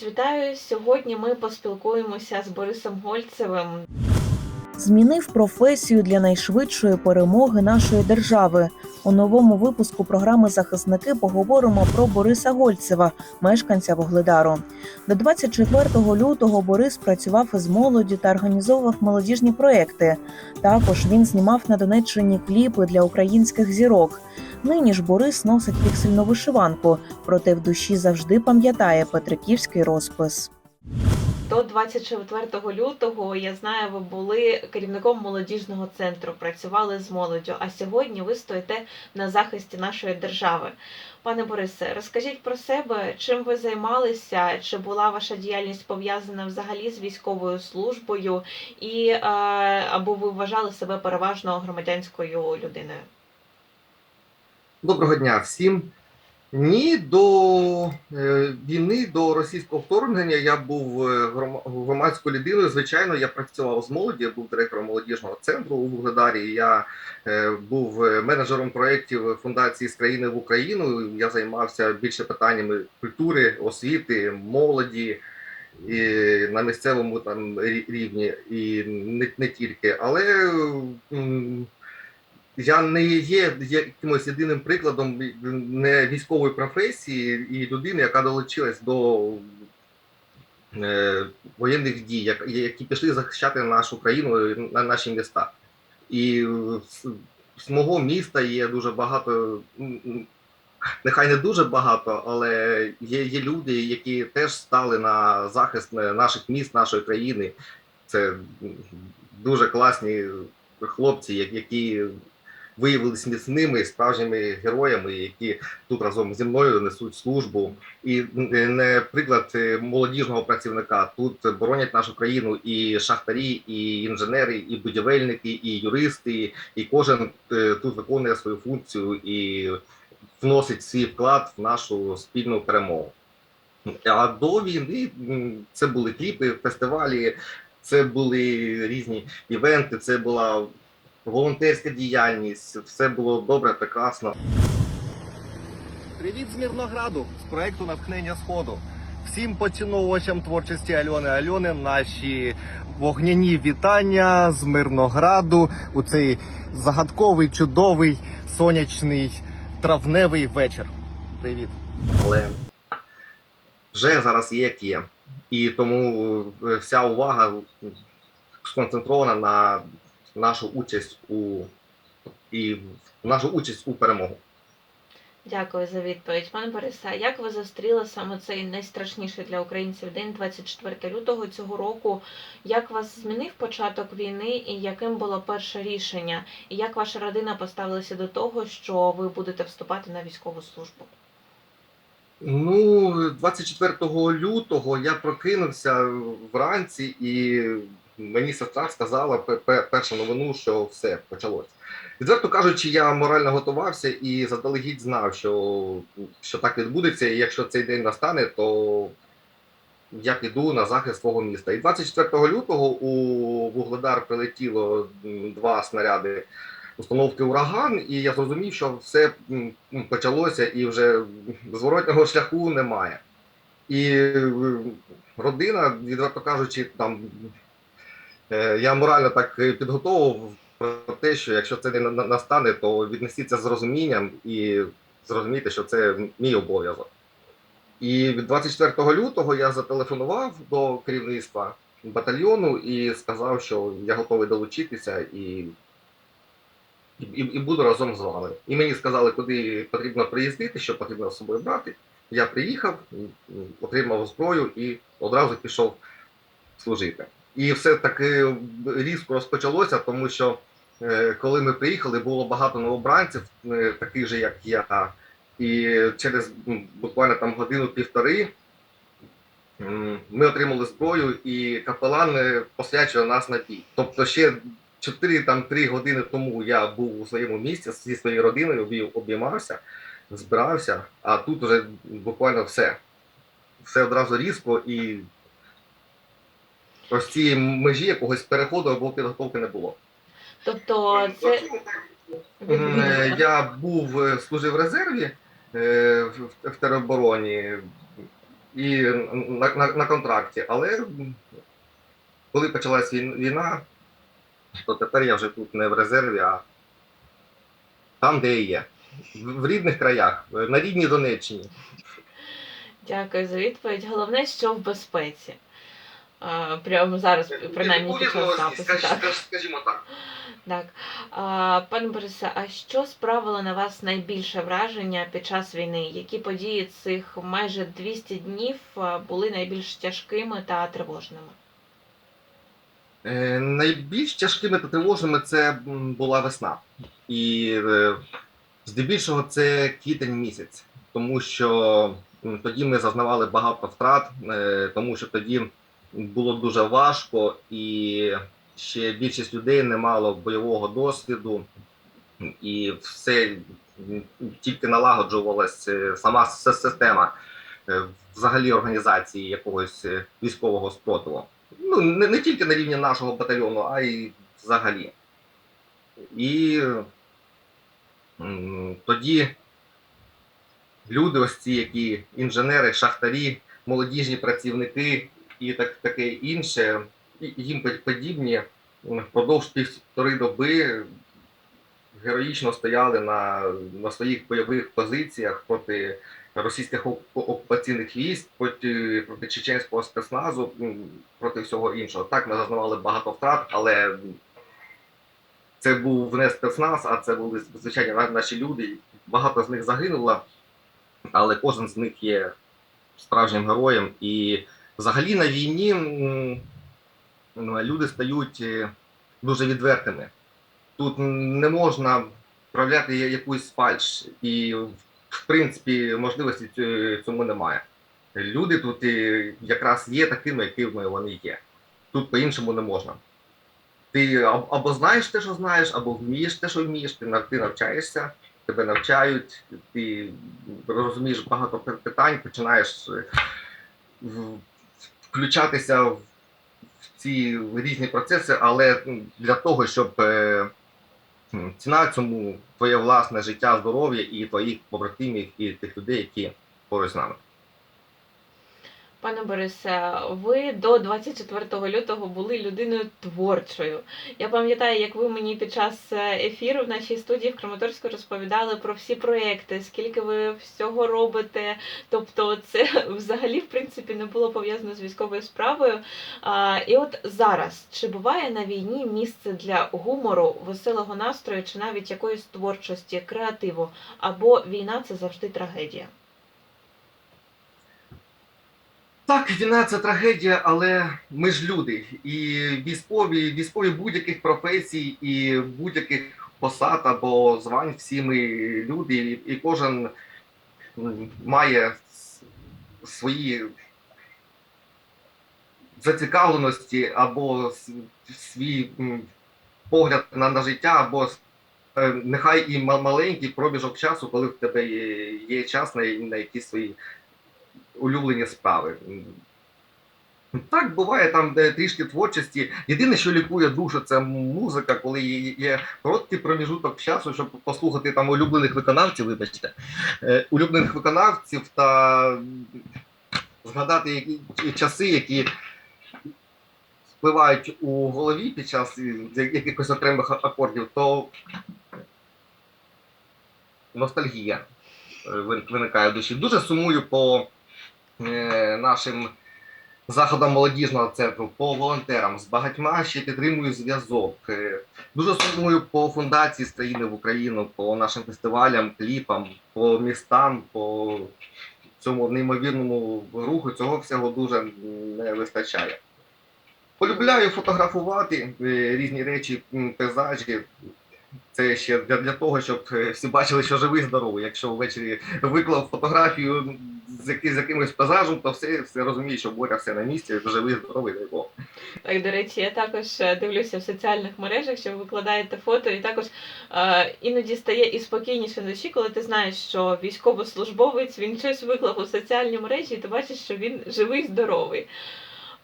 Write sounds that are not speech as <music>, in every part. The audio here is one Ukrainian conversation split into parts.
Борис, вітаю. Сьогодні ми поспілкуємося з Борисом Гольцевим. Змінив професію для найшвидшої перемоги нашої держави. У новому випуску програми Захисники поговоримо про Бориса Гольцева, мешканця Вугледару. До 24 лютого Борис працював із молоддю та організовував молодіжні проекти. Також він знімав на Донеччині кліпи для українських зірок. Нині ж Борис носить піксельну вишиванку, проте в душі завжди пам'ятає Петриківський розпис. До 24 лютого я знаю, ви були керівником молодіжного центру, працювали з молоддю. А сьогодні ви стоїте на захисті нашої держави. Пане Борисе, розкажіть про себе, чим ви займалися, чи була ваша діяльність пов'язана взагалі з військовою службою, і е, або ви вважали себе переважно громадянською людиною? Доброго дня всім. Ні, до е, війни, до російського вторгнення я був е, громадською людиною. Звичайно, я працював з молоді, я був директором молодіжного центру у Вугледарі. Я е, був менеджером проєктів фундації з країни в Україну. Я займався більше питаннями культури, освіти, молоді. І на місцевому там рівні, і не, не тільки. Але я не є якимось єдиним прикладом не військової професії і людини, яка долучилась до е, воєнних дій, як- які пішли захищати нашу країну, на наші міста. І з, мого міста є дуже багато, нехай не дуже багато, але є, є люди, які теж стали на захист наших міст, нашої країни. Це дуже класні хлопці, які виявилися міцними справжніми героями, які тут разом зі мною несуть службу. І е, не приклад е, молодіжного працівника. Тут боронять нашу країну і шахтарі, і інженери, і будівельники, і юристи, і кожен е, тут виконує свою функцію і вносить свій вклад в нашу спільну перемогу. А до війни це були кліпи, фестивалі, це були різні івенти, це була волонтерська діяльність, все було добре, прекрасно. Привіт з Мірнограду з проекту Натхнення Сходу. Всім поціновувачам творчості Альони Альони наші вогняні вітання з Мирнограду у цей загадковий, чудовий, сонячний травневий вечір. Привіт. але вже зараз є як є. І тому е, вся увага сконцентрована на нашу участь у і нашу участь у перемогу. Дякую за відповідь. Пане Борисе, як ви зустріли саме цей найстрашніший для українців день 24 лютого цього року? Як вас змінив початок війни і яким було перше рішення? І як ваша родина поставилася до того, що ви будете вступати на військову службу? Ну, 24 лютого я прокинувся вранці, і мені сестра сказала пе- пе- першу новину, що все почалось. Відверто кажучи, я морально готувався і заздалегідь знав, що, що так відбудеться, і якщо цей день настане, то я піду на захист свого міста. І 24 лютого у Вугледар прилетіло два снаряди установки ураган, і я зрозумів, що все почалося і вже зворотнього шляху немає. І родина, відверто кажучи, там я морально так е, підготовував про те, що якщо це не на- на- настане, то віднесіться з розумінням і зрозуміти, що це мій обов'язок. І 24 лютого я зателефонував до керівництва батальйону і сказав, що я готовий долучитися і і, і, буду разом з вами. І мені сказали, куди потрібно приїздити, що потрібно з собою брати. Я приїхав, отримав зброю і одразу пішов служити. І все таки різко розпочалося, тому що е, коли ми приїхали, було багато новобранців, е, таких же, як я. І через буквально там годину-півтори ми отримали зброю, і капелан е, посвячує нас на бій. Тобто ще 4-3 години тому я був у своєму місці зі своєю родиною, обіймався, збирався, а тут вже буквально все. Все одразу різко і ось цієї межі якогось переходу або підготовки не було. Тобто, це е, Я був е, служив в резерві е, в, теробороні. і на, на, на контракті. Але коли почалась війна, то тепер я вже тут не в резерві, а там, де я є. В рідних краях, на рідній Донеччині. Дякую за відповідь. Головне, що в безпеці. Прямо зараз, принаймні під час запису. Так. скажімо так. Так. А, пане Борисе, а що справило на вас найбільше враження під час війни? Які події цих майже 200 днів були найбільш тяжкими та тривожними? Е, найбільш тяжкими та тривожними це була весна. І е, здебільшого це квітень місяць, тому що тоді ми зазнавали багато втрат, е, тому що тоді було дуже важко, і ще більшість людей не мало бойового досвіду, і все тільки налагоджувалася е, сама система е, взагалі організації якогось е, військового спротиву ну, не, не тільки на рівні нашого батальйону, а й взагалі. І тоді люди, ось ці, які інженери, шахтарі, молодіжні працівники і так, таке інше, і їм подібні впродовж півтори доби героїчно стояли на, на своїх бойових позиціях проти російських окупаційних військ, проти, проти чеченського спецназу, проти всього іншого. Так, ми зазнавали багато втрат, але це був не спецназ, а це були звичайні наші люди. Багато з них загинуло, але кожен з них є справжнім героєм. І взагалі на війні ну, люди стають е, дуже відвертими. Тут не можна проявляти я- якусь фальш, і в принципі можливості ць- цьому немає. Люди тут е, якраз є такими, якими вони є. Тут по-іншому не можна. Ти або знаєш те, що знаєш, або вмієш те, що вмієш, ти, навчаєшся, тебе навчають, ти розумієш багато питань, починаєш е, включатися в ці різні процеси, але для того, щоб е, ціна цьому твоє власне життя, здоров'я і твоїх побратимів, і тих людей, які поруч з нами. Пане Борисе, ви до 24 лютого були людиною творчою. Я пам'ятаю, як ви мені під час е, ефіру в нашій студії в Краматорську розповідали про всі проекти, скільки ви всього робите. Тобто, це <laughs> взагалі в принципі не було пов'язано з військовою справою. А, і от зараз чи буває на війні місце для гумору, веселого настрою, чи навіть якоїсь творчості, креативу, або війна це завжди трагедія? Так, війна це трагедія, але ми ж люди. І військові, військові будь-яких професій і будь-яких посад або звань, всі ми люди, і, кожен має свої зацікавленості або свій погляд на, на життя, або е, нехай і маленький проміжок часу, коли в тебе є час на, на якісь свої улюблені справи. Так, буває там де трішки творчості. Єдине, що лікує душу, це музика, коли є, короткий проміжуток часу, щоб послухати там улюблених виконавців, вибачте, е, улюблених виконавців та згадати які, часи, які впливають у голові під час е, якихось окремих акордів, то ностальгія е, виникає в душі. Дуже сумую по нашим заходам молодіжного центру, по волонтерам. З багатьма ще підтримую зв'язок. Е, Дуже сумую по фундації з країни в Україну, по нашим фестивалям, кліпам, по містам, по цьому неймовірному руху. Цього всього дуже не вистачає. Полюбляю фотографувати е, різні речі, пейзажі. Це ще для, для того, щоб е, всі бачили, що живий здоровий. Якщо ввечері виклав фотографію з, з якимось пейзажем, то все, все розуміє, що Боря все на місці, живий здоровий дай Бог. Так, до речі, я також е, дивлюся в соціальних мережах, що ви викладаєте фото, і також е, іноді стає і спокійніше душі, коли ти знаєш, що військовослужбовець він щось виклав у соціальні мережі, і ти бачиш, що він живий, здоровий.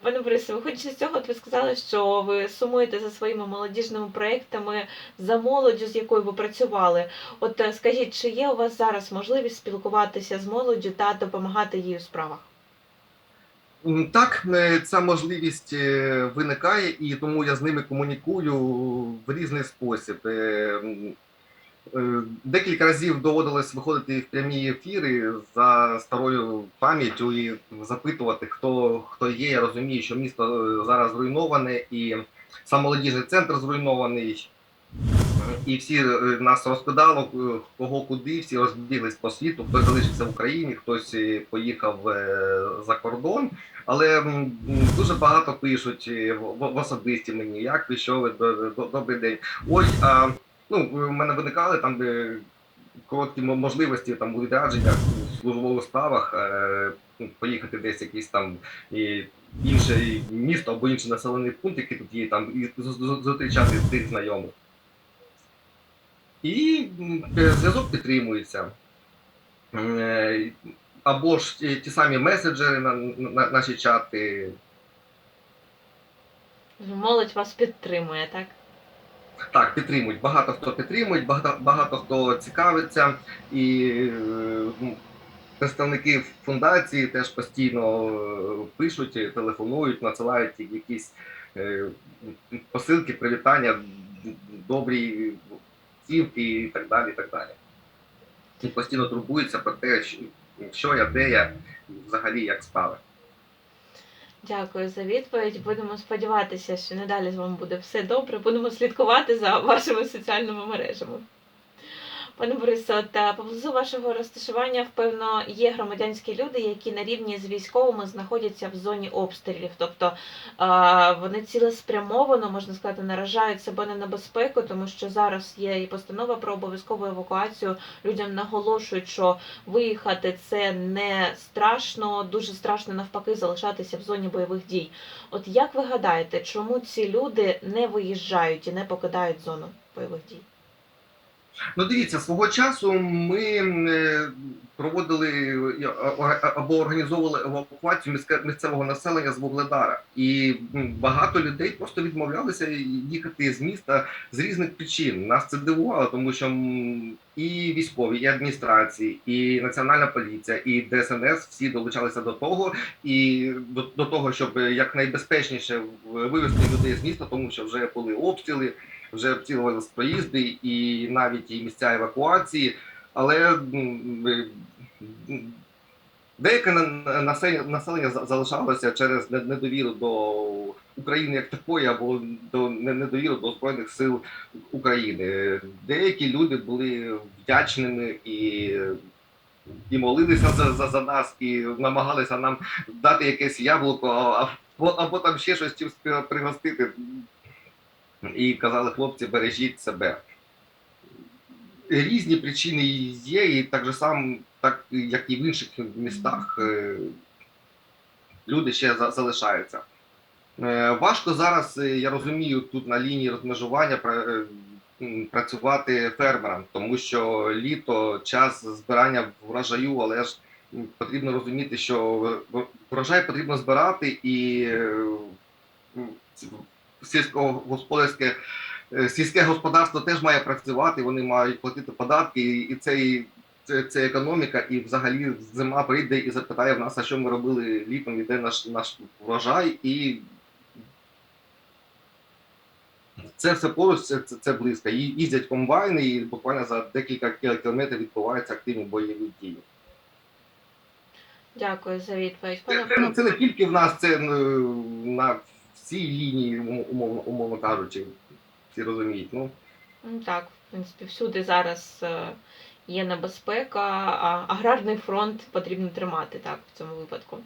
Пане Борисе, виходячи з цього, от ви сказали, що ви сумуєте за своїми молодіжними проєктами, за молоддю, з якою ви працювали. От е, скажіть, чи є у вас зараз можливість спілкуватися з молоддю та допомагати їй у справах? Так, е, ця можливість е, виникає, і тому я з ними комунікую в різний спосіб. Е, е, Декілька разів доводилось виходити в прямі ефіри за старою пам'яттю і запитувати, хто, хто є. Я розумію, що місто е, зараз зруйноване, і сам молодіжний центр зруйнований. І всі е, нас розкидало, е, кого куди, всі розбіглись по світу, хтось залишився в Україні, хтось е, поїхав е, за кордон. Але дуже багато пишуть е, в, особисті мені, як ви, що ви, до- до- добрий день. Ой, а ну, в мене виникали там е, короткі можливості там у відрядженнях у службових справах е, ну, поїхати десь якийсь там і інше місто або інший населений пункт, який тут є, там і зустрічати тих знайомих. І е, зв'язок підтримується. Е, Або ж ті самі меседжери на, на наші чати. Молодь вас підтримує, так? Так, підтримують. Багато хто підтримує, багато, багато хто цікавиться, і е, ну, представники фундації теж постійно е, пишуть, телефонують, надсилають якісь е, посилки, привітання, добрі цівки і так далі. І так далі. І постійно турбуються про те, що я, де я, взагалі як справи. Дякую за відповідь. Будемо сподіватися, що надалі з вами буде все добре. Будемо слідкувати за вашими соціальними мережами. Пане Борисе, от е, поблизу вашого розташування, впевно, є громадянські люди, які на рівні з військовими знаходяться в зоні обстрілів. Тобто е, вони цілеспрямовано, можна сказати, наражають себе на небезпеку, тому що зараз є і постанова про обов'язкову евакуацію. Людям наголошують, що виїхати це не страшно, дуже страшно навпаки залишатися в зоні бойових дій. От як ви гадаєте, чому ці люди не виїжджають і не покидають зону бойових дій? Ну, дивіться, свого часу ми е, проводили або організовували евакуацію місцевого населення з Вугледара. І багато людей просто відмовлялися їхати з міста з різних причин. Нас це дивувало, тому що і військові, і адміністрації, і національна поліція, і ДСНС всі долучалися до того, і до, до того, щоб якнайбезпечніше вивезти людей з міста, тому що вже були обстріли вже обцілювалися проїзди і навіть і місця евакуації, але деяке населення залишалося через недовіру до України як такої, або до недовіру до Збройних сил України. Деякі люди були вдячними і. І молилися за, за, за нас, і намагалися нам дати якесь яблуко, або, або там ще щось чим пригостити і казали, хлопці, бережіть себе. Різні причини є, і так же сам, так як і в інших містах, е, люди ще залишаються. Е, Важко зараз, е, я розумію, тут на лінії розмежування працювати фермерам, тому що літо час збирання врожаю, але ж потрібно розуміти, що врожай потрібно збирати і сільськогосподарське е, сільське господарство теж має працювати, вони мають платити податки, і- це, і- це, це економіка, і взагалі зима прийде і запитає в нас, а що ми робили літом, і де наш, наш врожай, і це все поруч, це, це, це близько. І їздять комбайни, і буквально за декілька кілометрів відбуваються активні бойові дії. Дякую за відповідь. Це, це, не тільки в нас, це е, на всій лінії, умовно, умовно кажучи, всі розуміють. Ну, Ну, Так, в принципі, всюди зараз е, є небезпека, аграрний фронт потрібно тримати так в цьому випадку.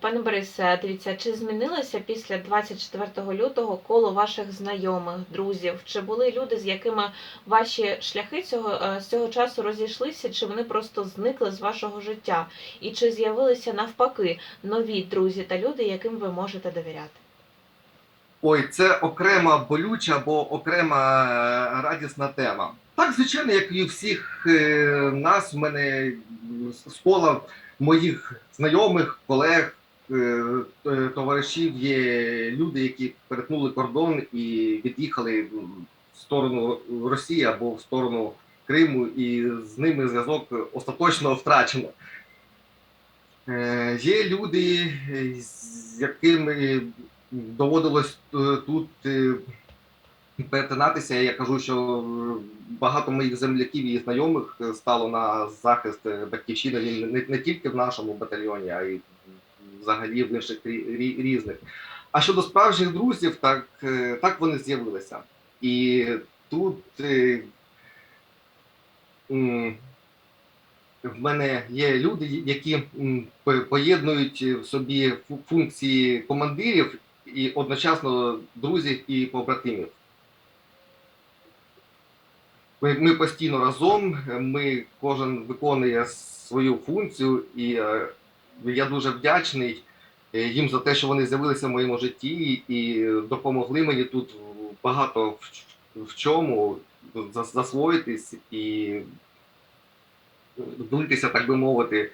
Пане Борисе, дивіться, чи змінилося після 24 лютого коло ваших знайомих, друзів? Чи були люди, з якими ваші шляхи цього е, з цього часу розійшлися, чи вони просто зникли з вашого життя? І чи з'явилися навпаки нові друзі та люди, яким ви можете довіряти? Ой, це окрема болюча або окрема е, радісна тема. Так, звичайно, як і всіх е, нас, в мене з кола моїх знайомих, колег, е, е, товаришів є люди, які перетнули кордон і від'їхали в сторону Росії або в сторону Криму, і з ними зв'язок остаточно втрачено. Є люди, з якими доводилось тут перетинатися. Я кажу, що багато моїх земляків і знайомих е, стало на захист е, батьківщини Він не, не тільки в нашому батальйоні, а й взагалі в інших рі- рі- різних. А щодо справжніх друзів, так, е, так вони з'явилися. І тут е, в мене є люди, які поєднують в собі функції командирів і одночасно друзів і побратимів. Ми, ми постійно разом, ми кожен виконує свою функцію, і е, я дуже вдячний е, їм за те, що вони з'явилися в моєму житті і допомогли мені тут багато в, в чому засвоїтись і влитися, так би мовити,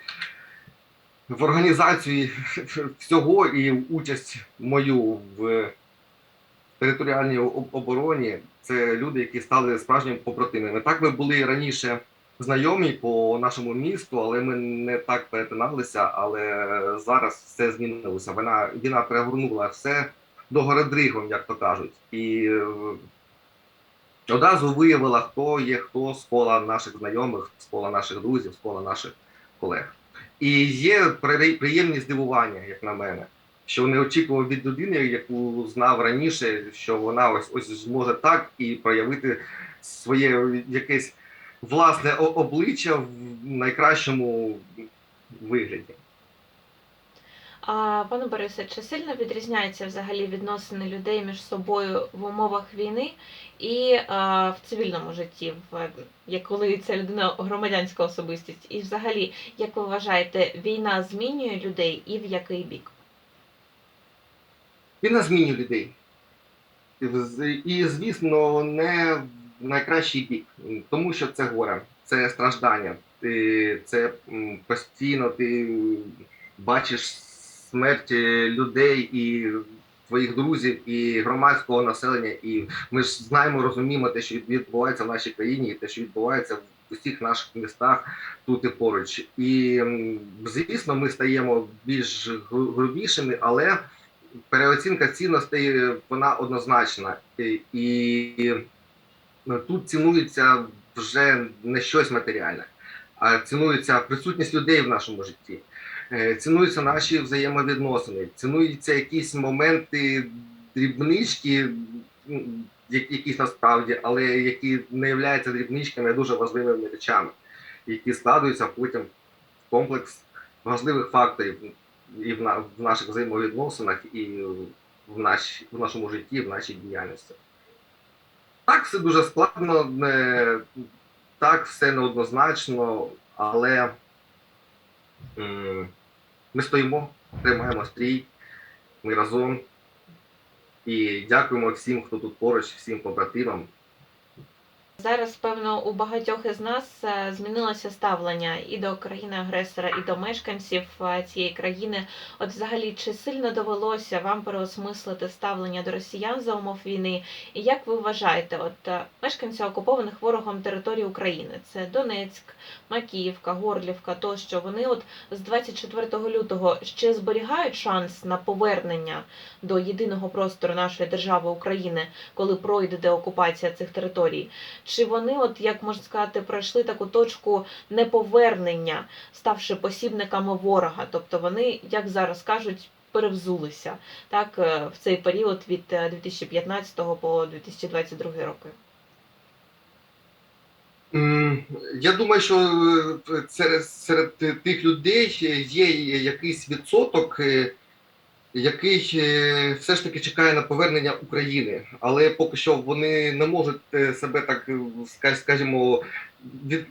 в організацію всього і участь мою в територіальній обороні. Це люди, які стали справжніми побратимами. Так ми були раніше знайомі по нашому місту, але ми не так перетиналися. Але зараз все змінилося. Вона війна перегорнула все до городригом, як то кажуть, і е, одразу виявила, хто є хто з кола наших знайомих, з кола наших друзів, з кола наших колег. І є приємні здивування, як на мене, що не очікував від людини, яку знав раніше, що вона ось ось зможе так і проявити своє якесь власне обличчя в найкращому вигляді. А пане Борисе, чи сильно відрізняються взагалі відносини людей між собою в умовах війни і а, в цивільному житті, в як коли ця людина громадянська особистість? І взагалі, як ви вважаєте, війна змінює людей і в який бік? Війна змінює людей. І, звісно, не в найкращий бік, тому що це горе, це страждання. Це постійно ти бачиш смерть людей і твоїх друзів, і громадського населення. І ми ж знаємо, розуміємо те, що відбувається в нашій країні, і те, що відбувається в усіх наших містах тут і поруч. І звісно, ми стаємо більш грубішими, але переоцінка цінностей е, вона однозначна. І, ну, тут цінується вже не щось матеріальне, а цінується присутність людей в нашому житті. Е, Цінуються наші взаємовідносини, цінуються якісь моменти, дрібнички, ну, якісь насправді, але які не являються дрібничками, дуже важливими речами, які складуються потім в комплекс важливих факторів і в, на, в наших взаємовідносинах, і в, наш, в нашому житті, в нашій діяльності. Так, все дуже складно, не, так, все неоднозначно, але м, ми стоїмо, тримаємо стрій, ми разом. І дякуємо всім, хто тут поруч, всім побратимам. Зараз, певно, у багатьох із нас е, змінилося ставлення і до країни-агресора, і до мешканців е, цієї країни. От, взагалі, чи сильно довелося вам переосмислити ставлення до росіян за умов війни? І як ви вважаєте, от е, мешканці окупованих ворогом території України, це Донецьк, Макіївка, Горлівка, тощо вони от з 24 лютого ще зберігають шанс на повернення до єдиного простору нашої держави України, коли пройде деокупація цих територій? Чи вони, от як можна сказати, пройшли таку точку неповернення, ставши посібниками ворога? Тобто вони, як зараз кажуть, перевзулися так е, в цей період від е, 2015 по 2022 роки? Я думаю, що е, серед, тих людей є якийсь відсоток, е, який е, все ж таки чекає на повернення України, але поки що вони не можуть е, себе так, е, скажімо,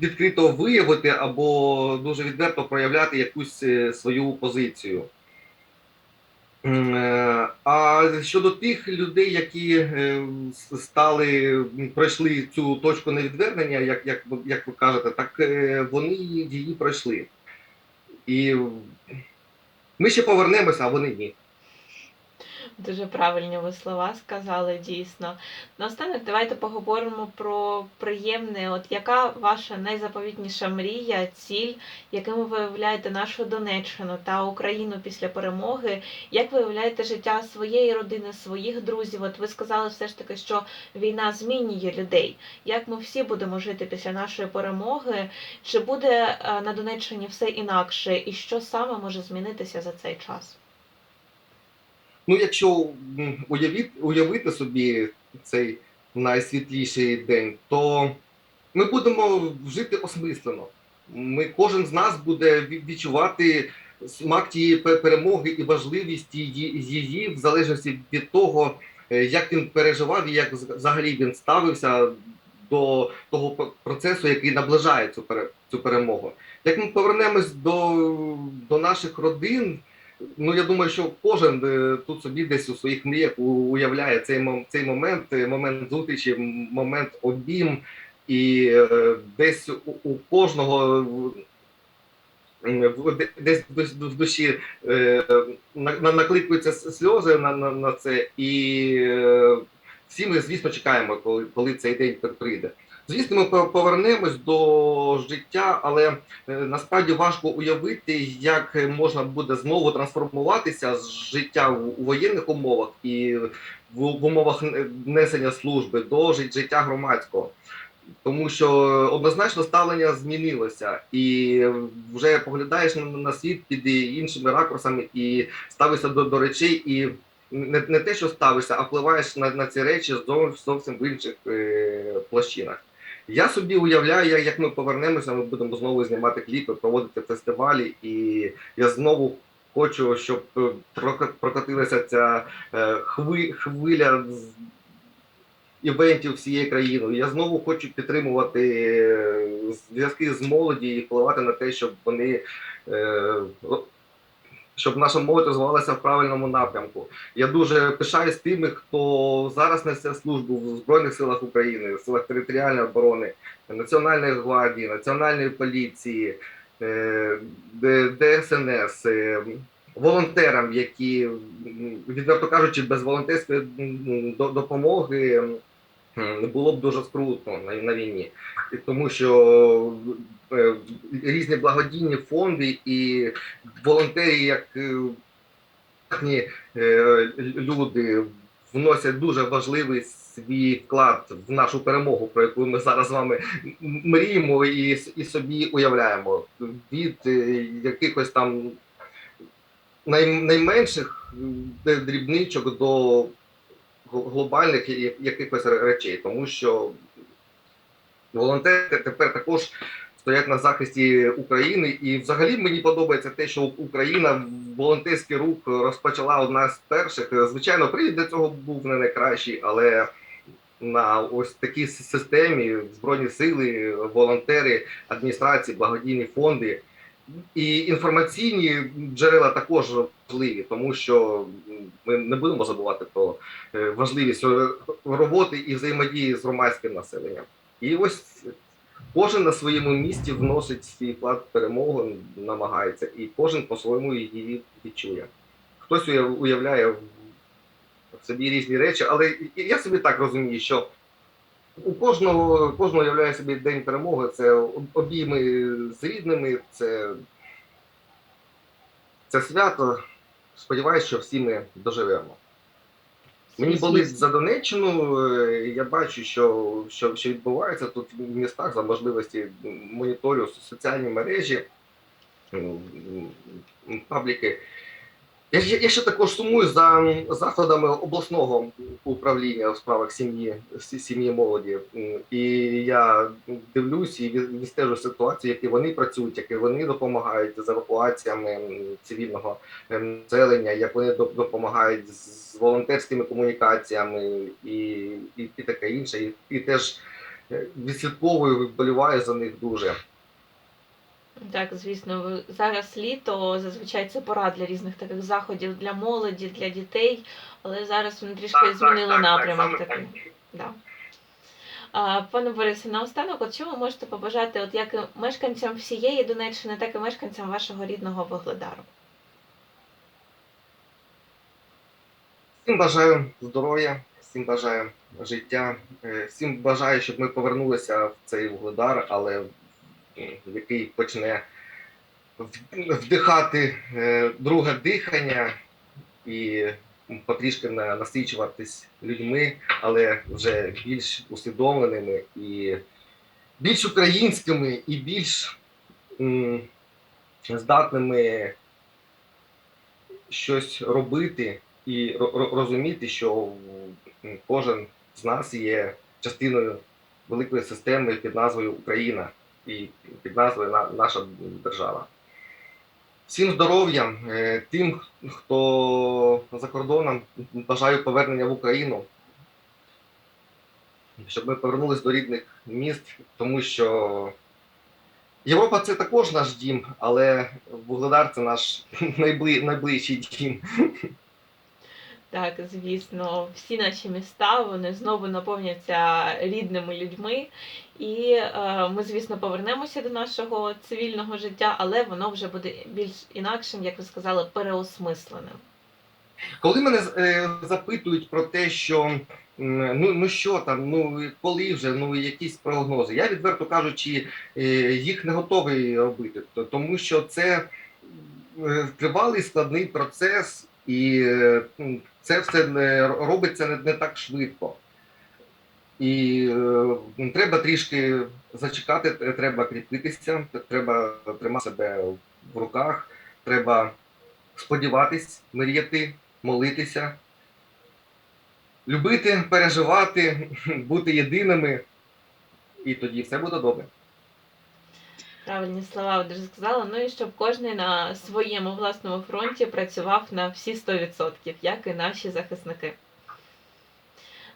відкрито виявити або дуже відверто проявляти якусь свою позицію. А щодо тих людей, які стали, пройшли цю точку невідвернення, як, як, як ви кажете, так вони її пройшли. І ми ще повернемося, а вони ні. Дуже правильні ви слова сказали, дійсно. Наостанок давайте поговоримо про приємне. От яка ваша найзаповітніша мрія, ціль, якими ви виявляєте нашу Донеччину та Україну після перемоги? Як ви виявляєте життя своєї родини, своїх друзів? От ви сказали все ж таки, що війна змінює людей. Як ми всі будемо жити після нашої перемоги? Чи буде е, на Донеччині все інакше, і що саме може змінитися за цей час? Ну, якщо уявити, уявити собі цей найсвітліший день, то ми будемо жити осмислено. Ми, кожен з нас буде ві- відчувати смак тієї перемоги і важливість її, в залежності від того, е, як він переживав і як взагалі він ставився до того процесу, який наближає цю перемогу. Як ми повернемось до, до наших родин, Ну, я думаю, що кожен е, тут собі десь у своїх мріях уявляє цей, цей момент, е, момент зустрічі, момент обійм, і е, десь у, кожного десь в душі на- на- накликуються сльози на, на, на це, і всі ми, звісно, чекаємо, коли, коли цей день прийде. Звісно, ми повернемось до життя, але Е, насправді важко уявити, як можна буде знову трансформуватися з життя у воєнних умовах і в, умовах несення служби до життя громадського. Тому що однозначно ставлення змінилося, і вже поглядаєш на, світ під іншими ракурсами і ставишся до, до речей, і не, не те, що ставишся, а впливаєш на, на ці речі зовсім в інших е, площинах. Я собі уявляю, як, ми повернемося, ми будемо знову знімати кліпи, проводити фестивалі, і я знову хочу, щоб е, прока- прокотилася ця е, хви, хвиля івентів всією країною. Я знову хочу підтримувати е, зв'язки з молоді і впливати на те, щоб вони. Щоб наша молодь розвивалася в правильному напрямку. Я дуже пишаюсь тими, хто зараз несе службу в Збройних силах України, в силах територіальної оборони, Національної гвардії, Національної поліції, е, ДСНС, е, волонтерам, які, відверто кажучи, без волонтерської до- допомоги було б дуже скрутно на, на війні. Тому що різні благодійні фонди і волонтери, як е, е, люди вносять дуже важливий свій вклад в нашу перемогу, про яку ми зараз з вами мріємо і, і собі уявляємо. Від е, якихось там найменших е, дрібничок до глобальних якихось речей, тому що волонтери тепер також стоять на захисті України. І взагалі мені подобається те, що Україна волонтерський рух розпочала одна з перших. Звичайно, привід для цього був не найкращий, але на ось такій системі збройні сили, волонтери, адміністрації, благодійні фонди. І інформаційні джерела також важливі, тому що ми не будемо забувати про е, важливість е, роботи і взаємодії з громадським населенням. І ось кожен на своєму місці вносить свій вклад в перемогу, намагається, і кожен по-своєму її відчує. Хтось уявляє в собі різні речі, але я собі так розумію, що у кожного кожного уявляє собі день перемоги. Це обійми з рідними, це, це свято. Сподіваюсь, що всі ми доживемо. Мені болить за Донеччину. е, Я бачу, що, що, що відбувається тут в містах за можливості моніторю соціальні мережі, м, пабліки. Я, я ще також сумую за заходами обласного управління у справах сім'ї сім'ї молоді. І я дивлюсь і від- відстежую ситуацію, які вони працюють, які вони допомагають з евакуаціями цивільного населення, як вони доп- допомагають з волонтерськими комунікаціями і, і, і таке інше. І, і теж е, відслідковую, вболіваю за них дуже. Так, звісно, зараз літо, зазвичай це пора для різних таких заходів для молоді, для дітей, але зараз вони трішки змінили напрямок такий. Да. А, пане Борисе, наостанок, от що ви можете побажати от як і мешканцям всієї Донеччини, так і мешканцям вашого рідного Вугледару? Всім бажаю здоров'я, всім бажаю життя, е, всім бажаю, щоб ми повернулися в цей вугледар, але який почне вдихати е, друге дихання і потрішки насичуватись людьми, але вже більш усвідомленими і більш українськими і більш здатними щось робити і ро- ро- розуміти, що кожен з нас є частиною великої системи під назвою Україна і під назвою наша держава. Всім здоров'я, е, тим, хто за кордоном, бажаю повернення в Україну, щоб ми повернулись до рідних міст, тому що Європа це також наш дім, але Вугледар це наш <laughs> найближчий дім. Так, звісно, всі наші міста вони знову наповняться рідними людьми, і е, ми, звісно, повернемося до нашого цивільного життя, але воно вже буде більш інакшим, як ви сказали, переосмисленим. Коли мене е, запитують про те, що ну, ну що там, ну коли вже, ну якісь прогнози, я відверто кажучи, е, їх не готовий робити, тому що це е, тривалий складний процес, і е, це все не робиться не, не так швидко. І е, треба трішки зачекати, треба кріпитися, треба тримати себе в руках, треба сподіватись, мріяти, молитися, любити, переживати, <laughs> бути єдиними, і тоді все буде добре. Правильні слова дуже сказала. Ну і щоб кожен на своєму власному фронті працював на всі 100%, як і наші захисники.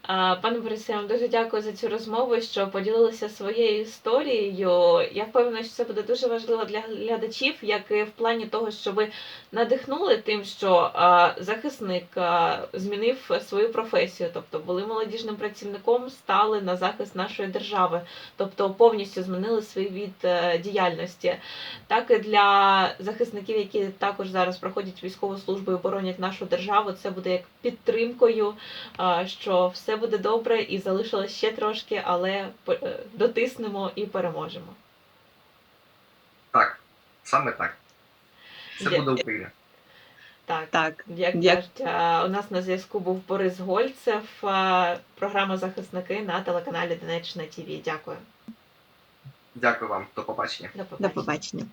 Пане Борисе, я вам дуже дякую за цю розмову, що поділилися своєю історією. Я впевнена, що це буде дуже важливо для глядачів, як і в плані того, що ви надихнули тим, що захисник змінив свою професію, тобто були молодіжним працівником, стали на захист нашої держави, тобто повністю змінили свій від е, діяльності. Так і для захисників, які також зараз проходять військову службу і боронять нашу державу, це буде як підтримкою, що все буде добре і залишилось ще трошки, але е, дотиснемо і переможемо. Так, саме так. Все Є- буде Україна. Так, Так, як Дя- кажуть, у нас на зв'язку був Борис Гольцев, програма Захисники на телеканалі Донеччина ТВ. Дякую. Дякую вам, до побачення. До побачення. до побачення.